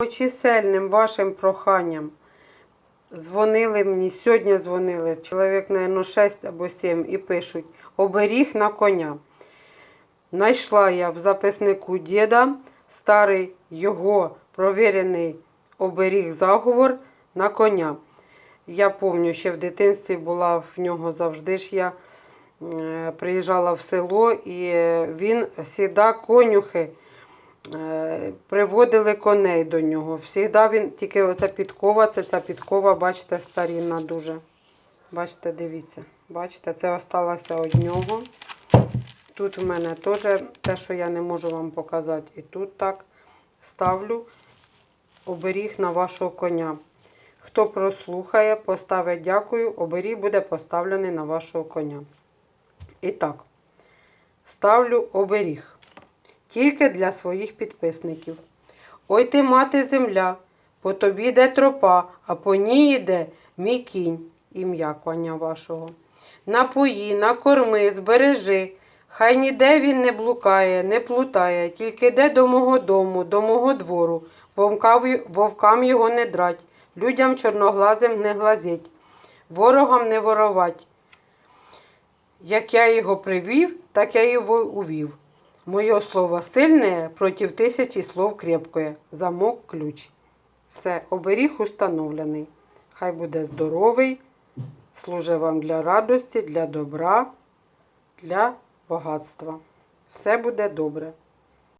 По чисельним вашим проханням дзвонили мені, сьогодні дзвонили, чоловік, мабуть, 6 або 7 і пишуть оберіг на коня. Найшла я в записнику діда старий його провірений оберіг заговор на коня. Я пам'ятаю, ще в дитинстві була в нього завжди ж я е, приїжджала в село, і він завжди конюхи приводили коней до нього. Всігда він тільки оця підкова, це ця підкова, бачите, старінна дуже. Бачите, дивіться. Бачите, це осталося од нього. Тут в мене теж те, що я не можу вам показати. І тут так ставлю оберіг на вашого коня. Хто прослухає, поставить дякую, оберіг буде поставлений на вашого коня. І так, ставлю оберіг. Тільки для своїх підписників. Ой ти, мати земля, по тобі йде тропа, а по ній йде мій кінь, ім'я коня вашого. Напої, накорми, збережи. Хай ніде він не блукає, не плутає, тільки йде до мого дому, до мого двору. Вовкам, його не драть, людям чорноглазим не глазить, ворогам не воровать. Як я його привів, так я його увів. Моє слово сильне проти тисячі слов крепкое. Замок ключ. Все, оберіг установлений. Хай буде здоровий, служить вам для радості, для добра, для багатства. Все буде добре.